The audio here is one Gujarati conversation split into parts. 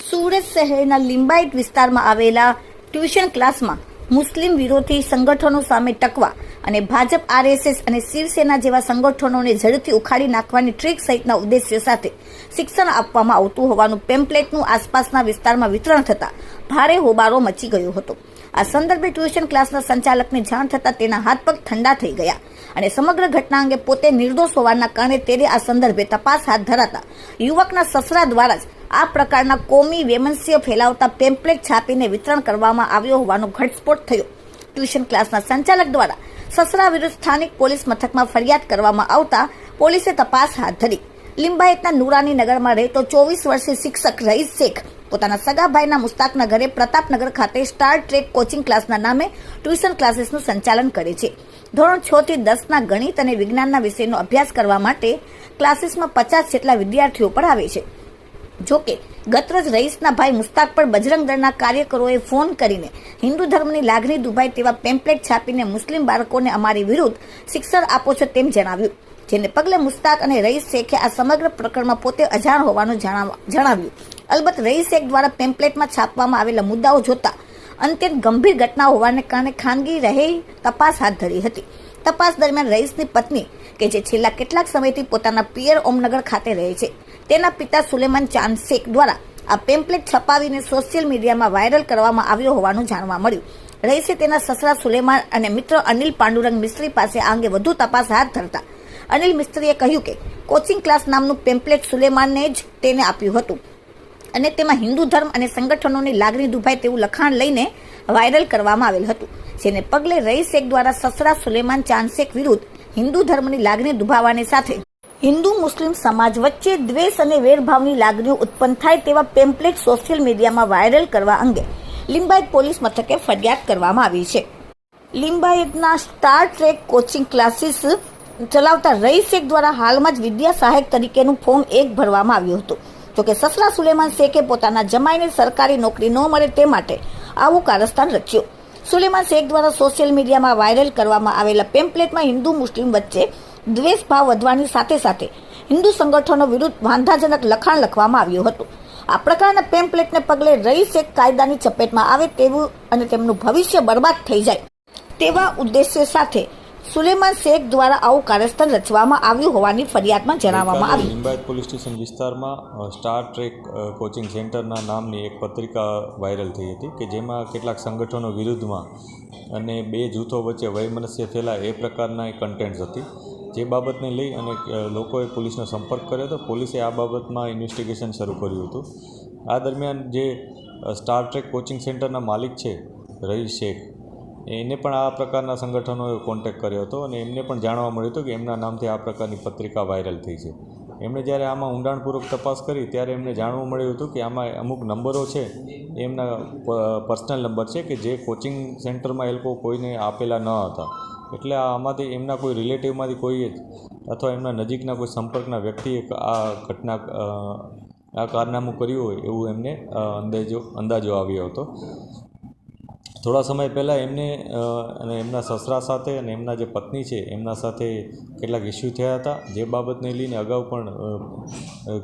સુરત શહેરના લિંબાયત વિસ્તારમાં આવેલા ટ્યુશન ક્લાસમાં મુસ્લિમ વિરોધી સંગઠનો સામે ટકવા અને ભાજપ, આરએસએસ અને શિવસેના જેવા સંગઠનોને ઝડપથી ઉખાડી નાખવાની ટ્રીક સહિતના ઉદ્દેશ્ય સાથે શિક્ષણ આપવામાં આવતું હોવાનું પેમ્પલેટનું આસપાસના વિસ્તારમાં વિતરણ થતા ભારે હોબાળો મચી ગયો હતો. આ સંદર્ભે ટ્યુશન ક્લાસના સંચાલકને જાણ થતાં તેના હાથ પગ ઠંડા થઈ ગયા અને સમગ્ર ઘટના અંગે પોતે નિર્દોષ હોવાના કારણે તેને આ સંદર્ભે તપાસ હાથ ધરાતા યુવકના સસરા દ્વારા જ આ પ્રકારના કોમી વેમનસ્ય ફેલાવતા પેમ્પલેટ છાપીને વિતરણ કરવામાં આવ્યો હોવાનો ઘટસ્ફોટ થયો. ટ્યુશન ક્લાસના સંચાલક દ્વારા સસરા વિરુદ્ધ સ્થાનિક પોલીસ મથકમાં ફરિયાદ કરવામાં આવતા પોલીસે તપાસ હાથ ધરી. લિંબાયતના નુરાની નગરમાં રહેતો ચોવીસ વર્ષીય શિક્ષક રઈસ શેખ પોતાના સગા ભાઈના મુસ્તાકના ઘરે પ્રતાપનગર ખાતે સ્ટાર ટ્રેક કોચિંગ ક્લાસના નામે ટ્યુશન ક્લાસીસનું સંચાલન કરે છે. ધોરણ છ થી દસના ગણિત અને વિજ્ઞાનના વિષયનો અભ્યાસ કરવા માટે ક્લાસીસમાં પચાસ જેટલા વિદ્યાર્થીઓ પણ આવે છે. જોકે ગતરોજ રઈસના ભાઈ મુસ્તાક પર બજરંગ દળના કાર્યકરોએ ફોન કરીને હિન્દુ ધર્મની લાગણી દુભાય તેવા પેમ્પલેટ છાપીને મુસ્લિમ બાળકોને અમારી વિરુદ્ધ શિક્ષણ આપો છો તેમ જણાવ્યું, જેને પગલે મુસ્તાક અને રઈસ શેખે આ સમગ્ર પ્રકરણમાં પોતે અજાણ હોવાનું જણાવ- જણાવ્યું. અલબત્ત રઈસ શેખ દ્વારા પેમ્પલેટમાં છાપવામાં આવેલા મુદ્દાઓ જોતા અત્યંત ગંભીર ઘટના હોવાને કારણે ખાનગી રહે તપાસ હાથ ધરી હતી. તપાસ દરમિયાન રઈસની પત્ની, કે જે છેલ્લા કેટલાક સમયથી પોતાના પિયર ઓમનગર ખાતે રહે છે તેના પિતા સુલેમાન ચાંદ શેખ દ્વારા આ પેમ્પલેટ છપાવીને સોશિયલ મીડિયામાં વાયરલ કરવામાં આવ્યો હોવાનું જાણવા મળ્યું. રહીશે તેના સસરા સુલેમાન અને મિત્ર અનિલ પાંડુરંગ મિસ્ત્રી પાસે આ અંગે વધુ તપાસ હાથ ધરતા. અનિલ મિસ્ત્રીએ કહ્યું કે, કોચિંગ ક્લાસ નામનું પેમ્પલેટ સુલેમાનને જ તેને આપ્યું હતું. અને તેમાં હિન્દુ ધર્મ અને સંગઠનોની લાગણી દુભાય તેવું લખાણ લઈને વાયરલ કરવામાં આવેલ હતું. જેને પગલે રહી શેખ દ્વારા સસરા સુલેમાન ચાંદ શેખ વિરુદ્ધ હિન્દુ ધર્મની લાગણી દુભાવાની સાથે હિન્દુ મુસ્લિમ સમાજ વચ્ચે દ્વેષ અને વેરભાવની લાગણીઓ ઉત્પન્ન થાય તેવા પેમ્પલેટ સોશિયલ મીડિયામાં વાયરલ કરવા અંગે લિંબાયત પોલીસ મથકે ફરિયાદ કરવામાં આવી છે. લિંબાયતના સ્ટાર ટ્રેક કોચિંગ ક્લાસીસ ચલાવતા રઈ શેખ દ્વારા હાલમાં જ વિદ્યા સહાયક તરીકેનું ફોર્મ એક ભરવામાં આવ્યું હતું. જોકે સસરા સુલેમાન શેખે પોતાના જમાઈને સરકારી નોકરી ન મળે તે માટે આવું કારસ્થાન રચ્યું. સુલેમાન શેખ દ્વારા સોશિયલ મીડિયામાં વાયરલ કરવામાં આવેલા પેમ્પલેટમાં હિન્દુ મુસ્લિમ વચ્ચે દ્વેષ ભાવ વધવાની સાથે સાથે હિન્દુ સંગઠનો વિરુદ્ધ વાંધાજનક લખાણ લખવામાં આવ્યું હતું. આ પ્રકારના પેમ્પલેટને પગલે રહી શેખ કાયદાની ચપેટમાં આવે તેવું અને તેમનું ભવિષ્ય બરબાદ થઈ જાય તેવા ઉદ્દેશ્ય સાથે સુલેમાન શેખ દ્વારા આવું કાર્યસ્થળ રચવામાં આવ્યું હોવાની ફરિયાદમાં જણાવવામાં આવી. લિંબાયત પોલીસ સ્ટેશન વિસ્તારમાં સ્ટાર ટ્રેક કોચિંગ સેન્ટરના નામની એક પત્રિકા વાયરલ થઈ હતી કે જેમાં કેટલાક સંગઠનો વિરુદ્ધમાં અને બે જૂથો વચ્ચે વયમનસ્ય થયેલા એ પ્રકારના કન્ટેન્ટ્સ હતી. જે બાબતને લઈ અને લોકોએ પોલીસનો સંપર્ક કર્યો હતો. પોલીસે આ બાબતમાં ઇન્વેસ્ટિગેશન શરૂ કર્યું હતું. આ દરમિયાન જે સ્ટાર ટ્રેક કોચિંગ સેન્ટરના માલિક છે રઈસ શેખ, એને પણ આ પ્રકારના સંગઠનોએ કોન્ટેક્ટ કર્યો હતો અને એમને પણ જાણવા મળ્યું હતું કે એમના નામથી આ પ્રકારની પત્રિકા વાયરલ થઈ છે. એમણે જ્યારે આમાં ઊંડાણપૂર્વક તપાસ કરી, ત્યારે એમને જાણવા મળ્યું હતું કે આમાં અમુક નંબરો છે, એમના પર્સનલ નંબર છે કે જે કોચિંગ સેન્ટરમાં એ લોકો કોઈને આપેલા ન હતા. એટલે આમાંથી એમના કોઈ રિલેટિવમાંથી કોઈએ અથવા એમના નજીકના કોઈ સંપર્કના વ્યક્તિએ આ ઘટના આ કારનામું કર્યું હોય એવું એમને અંદાજો અંદાજો આવ્યો હતો. થોડા સમય પહેલાં એમને અને એમના સસરા સાથે અને એમના જે પત્ની છે, એમના સાથે કેટલાક ઇસ્યુ થયા હતા. જે બાબતને લઈને અગાઉ પણ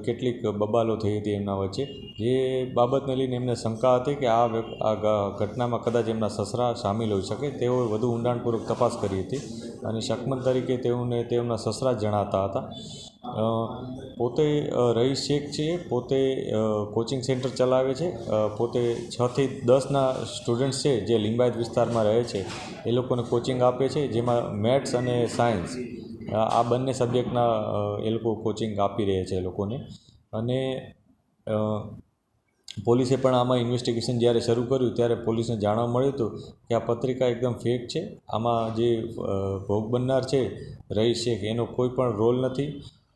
કેટલીક બબાલો થઈ હતી એમના વચ્ચે. જે બાબતને લઈને એમને શંકા હતી કે આ આ ઘટનામાં કદાચ એમના સસરા સામેલ હોઈ શકે. તેઓએ વધુ ઊંડાણપૂર્વક તપાસ કરી હતી અને શકમન તરીકે તેઓને તેમના સસરા જણાતા હતા. પોતે અ, શેખ છે પોતે કોચિંગ સેન્ટર ચલાવે છે પોતે છથી દસના સ્ટુડન્ટ્સ છે જે લિંબાયત વિસ્તારમાં રહે છે એ લોકોને કોચિંગ આપે છે જેમાં મેથ્સ અને સાયન્સ આ બંને સબ્જેક્ટના એ લોકો કોચિંગ આપી રહ્યા છે એ લોકોને. અને પોલીસે પણ આમાં ઇન્વેસ્ટિગેશન જ્યારે શરૂ કર્યું ત્યારે પોલીસને જાણવા મળ્યું હતું કે આ પત્રિકા એકદમ ફેક છે. આમાં જે ભોગ બનનાર છે રહી શેખ એનો કોઈ પણ રોલ નથી.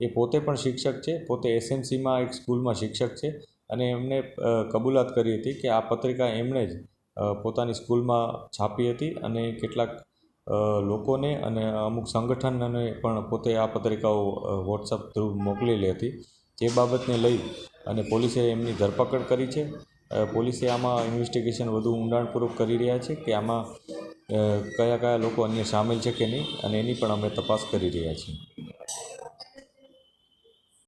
એ પોતે પણ શિક્ષક છે, પોતે એસએમસીમાં એક સ્કૂલમાં શિક્ષક છે અને એમણે કબૂલાત કરી હતી કે આ પત્રિકા એમણે જ પોતાની સ્કૂલમાં છાપી હતી અને કેટલાક લોકોને અને અમુક સંગઠનને પણ પોતે આ પત્રિકાઓ વોટ્સઅપ થ્રુ મોકલેલી હતી જે બાબતને લઈ અને પોલીસે એમની ધરપકડ કરી છે. પોલીસે આમાં ઇન્વેસ્ટિગેશન વધુ ઊંડાણપૂર્વક કરી રહ્યા છે કે આમાં કયા કયા લોકો અન્ય સામેલ છે કે નહીં અને એની પણ અમે તપાસ કરી રહ્યા છીએ.